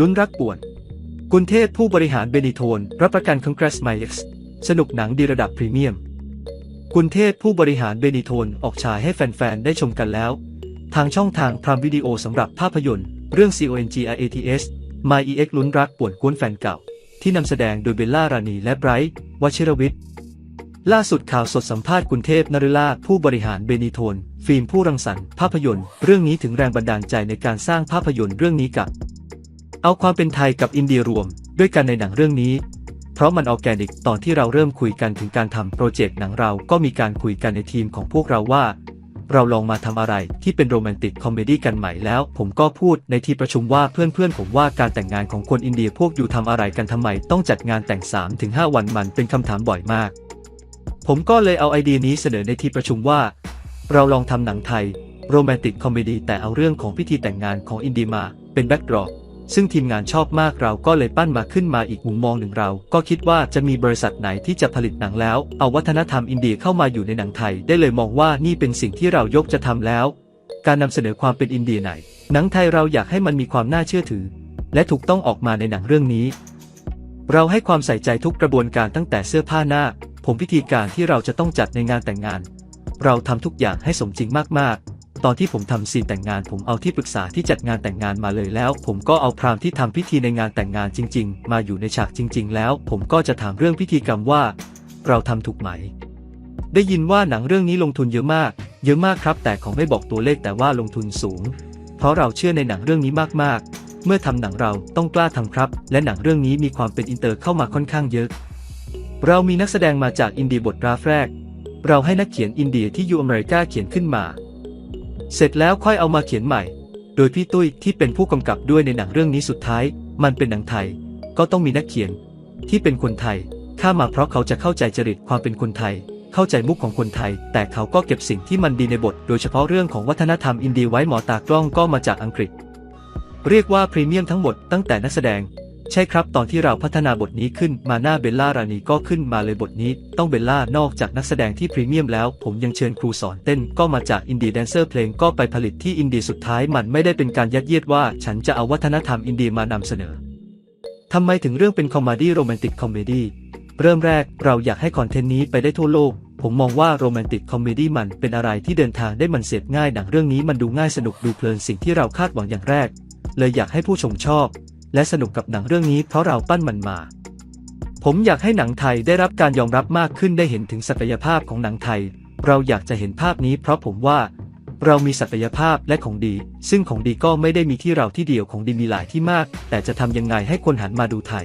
ลุ้นรักป่วน กุนเทพผู้บริหารเบนิโทน รับประกันคอนเกรสไมเอ็กซ์สนุกหนังดีระดับพรีเมียม กุนเทพผู้บริหารเบนิโทนออกฉายให้แฟน ๆ ได้ชมกันแล้ว ทางช่องทางพรามวิดีโอสำหรับภาพยนตร์ เรื่อง CONGIATS My EX ลุ้นรักป่วนกวนแฟนเก่า ที่นำแสดงโดยเบลล่ารานีและไบรท์วชิรวิทย์ล่าสุดข่าวสดสัมภาษณ์กุนเทพนฤลาผู้บริหารเบนิโทน ฟิล์มผู้รังสรรค์ภาพยนตร์ เรื่องนี้ถึงแรงบันดาลใจในการสร้างภาพยนตร์เรื่องนี้กับ เอาความเป็นไทยกับอินเดียรวมด้วยกันในหนังเรื่องนี้ เพราะมันออแกนิกตอนที่เราเริ่มคุยกันถึงการทำโปรเจกต์หนังเราก็มีการคุยกันในทีมของพวกเราว่า เราลองมาทำอะไรที่เป็นโรแมนติกคอมเมดี้กันใหม่แล้ว ผมก็พูดในที่ประชุมว่าเพื่อนๆ ผมว่าการแต่งงานของคนอินเดียพวกอยู่ทำอะไรกันทำไมต้องจัดงานแต่ง 3-5 วันมันเป็นคำถามบ่อยมาก ผมก็เลยเอาไอเดียนี้เสนอในที่ประชุมว่า เราลองทำหนังไทยโรแมนติกคอมเมดี้แต่เอาเรื่องของพิธีแต่งงานของอินเดียมาเป็นแบ็กดรอป ซึ่งทีมงานชอบมากเราก็เลยปั้นมาขึ้นมาอีกมุมมองหนึ่งเรา ก็คิดว่าจะมีบริษัทไหนที่จะผลิตหนังแล้ว เอาวัฒนธรรมอินเดียเข้ามาอยู่ในหนังไทย ได้เลยมองว่านี่เป็นสิ่งที่เรายกจะทำแล้ว การนำเสนอความเป็นอินเดียไหน หนังไทยเราอยากให้มันมีความน่าเชื่อถือ และถูกต้องออกมาในหนังเรื่องนี้ เราให้ความใส่ใจทุกกระบวนการตั้งแต่เสื้อผ้าหน้า ผมพิธีการที่เราจะต้องจัดในงานแต่งงาน เราทำทุกอย่างให้สมจริงมากๆ ตอนที่ผมทำซีนแต่งงานผมเอาที่ปรึกษาที่จัดงานแต่งงานมาเลยแล้ว ผมก็เอาพรามที่ทำพิธีในงานแต่งงานจริง ๆ มาอยู่ในฉากจริง ๆ แล้ว ผมก็จะถามเรื่องพิธีกรรมว่า เราทำถูกไหม ได้ยินว่าหนังเรื่องนี้ลงทุนเยอะมาก เยอะมากครับ แต่ของไม่บอกตัวเลขแต่ว่าลงทุนสูง เพราะเราเชื่อในหนังเรื่องนี้มากๆ เมื่อทำหนังเราต้องกล้าทำครับ และหนังเรื่องนี้มีความเป็นอินเตอร์เข้ามาค่อนข้างเยอะ เรามีนักแสดงมาจากอินเดียบทราฟแรก เราให้นักเขียนอินเดียที่อยู่อเมริกาเขียนขึ้นมา เสร็จแล้วค่อยเอามาเขียนใหม่ โดยพี่ตุ้ยที่เป็นผู้กำกับด้วยในหนังเรื่องนี้สุดท้าย มันเป็นหนังไทย ก็ต้องมีนักเขียน ที่เป็นคนไทยข้ามาเพราะเขาจะเข้าใจจริตความเป็นคนไทย เข้าใจมุกของคนไทย แต่เขาก็เก็บสิ่งที่มันดีในบท โดยเฉพาะเรื่องของวัฒนธรรมอินเดียไว้หมอตากล้องก็มาจากอังกฤษ เรียกว่าพรีเมียมทั้งหมดตั้งแต่นักแสดง ใช่ครับตอนที่เราพัฒนาบทนี้ขึ้นมาหน้าเบลล่ารานีก็ขึ้นมาเลยบทนี้ ต้องเบลล่านอกจากนักแสดงที่พรีเมียมแล้ว ผมยังเชิญครูสอนเต้นก็มาจากอินดียแดนเซอร์เพลงก็ไปผลิตที่อินดียสุดท้ายมันไม่ได้เป็นการยัดเยียดว่า ฉันจะเอาวัฒนธรรมอินดียมานำเสนอทำไมถึงเรื่องเป็นคอมเมดี้โรแมนติกคอมเมดี้เริ่มแรกเราอยากให้คอนเทนต์นี้ไปได้ทั่วโลก ผมมองว่าโรแมนติกคอมเมดี้มันเป็นอะไรที่เดินทางได้มันเสพง่ายหนังเรื่องนี้มันดูง่ายสนุกดูเพลินสิ่งที่เราคาดหวังอย่างแรก เลยอยากให้ผู้ชมชอบ และสนุกกับหนังเรื่องนี้เพราะเราปั้นมันมา ผมอยากให้หนังไทยได้รับการยอมรับมากขึ้นได้เห็นถึงศักยภาพของหนังไทย เราอยากจะเห็นภาพนี้เพราะผมว่า เรามีศักยภาพและของดี ซึ่งของดีก็ไม่ได้มีที่เราที่เดียวของดีมีหลายที่มาก แต่จะทำยังไงให้คนหันมาดูไทย